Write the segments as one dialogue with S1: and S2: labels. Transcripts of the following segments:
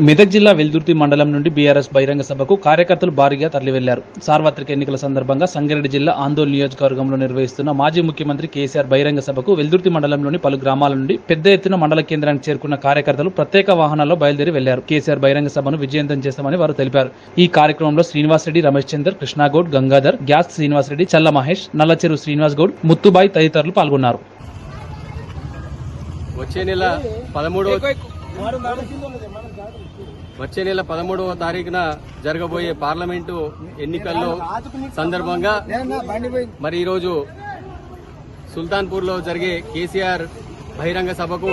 S1: మెదక్ జిల్లా వెల్దుర్తి మండలం నుండి బీఆర్ఎస్ బహిరంగ సభకు కార్యకర్తలు భారీగా తరలివెళ్ళారు. సార్వత్రిక ఎన్నికల సందర్భంగా సంగారెడ్డి జిల్లా ఆందోళన నియోజకవర్గంలో నిర్వహిస్తున్న మాజీ ముఖ్యమంత్రి కేసీఆర్ బహిరంగ సభకు వెల్దుర్తి మండలంలోని పలు గ్రామాల నుండి పెద్ద ఎత్తున మండల కేంద్రానికి చేరుకున్న కార్యకర్తలు ప్రత్యేక వాహనాల్లో బయలుదేరి వెళ్ళారు. కేసీఆర్ బహిరంగ సభను విజయవంతం చేస్తామని వారు తెలిపారు. ఈ కార్యక్రమంలో శ్రీనివాసరెడ్డి రమేష్ చందర్ కృష్ణాగౌడ్ గంగాధర్ గ్యాస్ శ్రీనివాసరెడ్డి చల్ల మహేష్ నల్లచెరు శ్రీనివాస్ గౌడ్ ముత్తుబాయ్ తదితరులు పాల్గొన్నారు.
S2: వచ్చే నెల పదమూడవ వచ్చే నెల పదమూడవ తారీఖున జరగబోయే పార్లమెంటు ఎన్నికల్లో సందర్భంగా మరి ఈరోజు సుల్తాన్పూర్లో జరిగే కేసీఆర్ బహిరంగ సభకు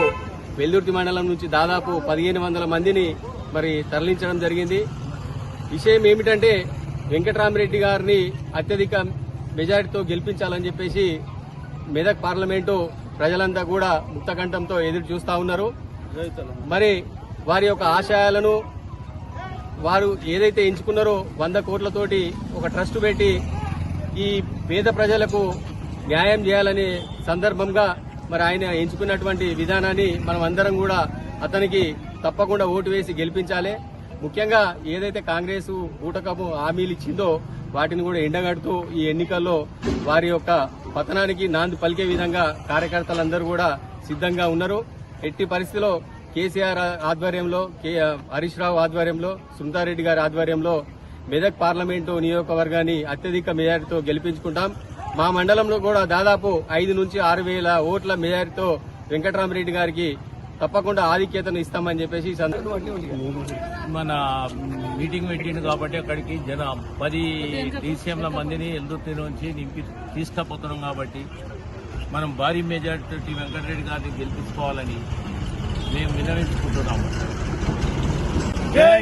S2: వెల్దుర్తి మండలం నుంచి దాదాపు పదిహేను వందల మందిని మరి తరలించడం జరిగింది. విషయం ఏమిటంటే వెంకటరామరెడ్డి గారిని అత్యధిక మెజారిటీతో గెలిపించాలని చెప్పేసి మెదక్ పార్లమెంటు ప్రజలంతా కూడా ముక్తకంఠంతో ఎదురు చూస్తా ఉన్నారు. మరి వారి యొక్క ఆశయాలను వారు ఏదైతే ఎంచుకున్నారో వంద కోట్లతోటి ఒక ట్రస్ట్ పెట్టి ఈ పేద ప్రజలకు న్యాయం చేయాలనే సందర్భంగా మరి ఆయన ఎంచుకున్నటువంటి విధానాన్ని మనం అందరం కూడా అతనికి తప్పకుండా ఓటు వేసి గెలిపించాలి. ముఖ్యంగా ఏదైతే కాంగ్రెస్ ఊటకము హామీలు ఇచ్చిందో వాటిని కూడా ఎండగడుతూ ఈ ఎన్నికల్లో వారి యొక్క పతనానికి నాంది పలికే విధంగా కార్యకర్తలందరూ కూడా సిద్ధంగా ఉన్నారు. ఎట్టి పరిస్థితిలో కేసీఆర్ ఆధ్వర్యంలో కే హరీష్ రావు ఆధ్వర్యంలో సుందారెడ్డి గారి ఆధ్వర్యంలో మెదక్ పార్లమెంటు నియోజకవర్గాన్ని అత్యధిక మెజారిటీతో గెలిపించుకుంటాం. మా మండలంలో కూడా దాదాపు ఐదు నుంచి ఆరు వేల ఓట్ల మెజారిటీతో వెంకటరామరెడ్డి గారికి తప్పకుండా ఆధిక్యతను ఇస్తామని చెప్పేసి
S3: మన మీటింగ్ పెట్టిండు కాబట్టి అక్కడికి జన పది డీసీఎంల మందిని ఎల్దుర్తి నుంచి నింపి తీసుకుపోతున్నాం కాబట్టి మనం భారీ మెజార్టీ వెంకటరెడ్డి గారిని గెలిపించుకోవాలని మేము విన్నవించుకుంటున్నాము.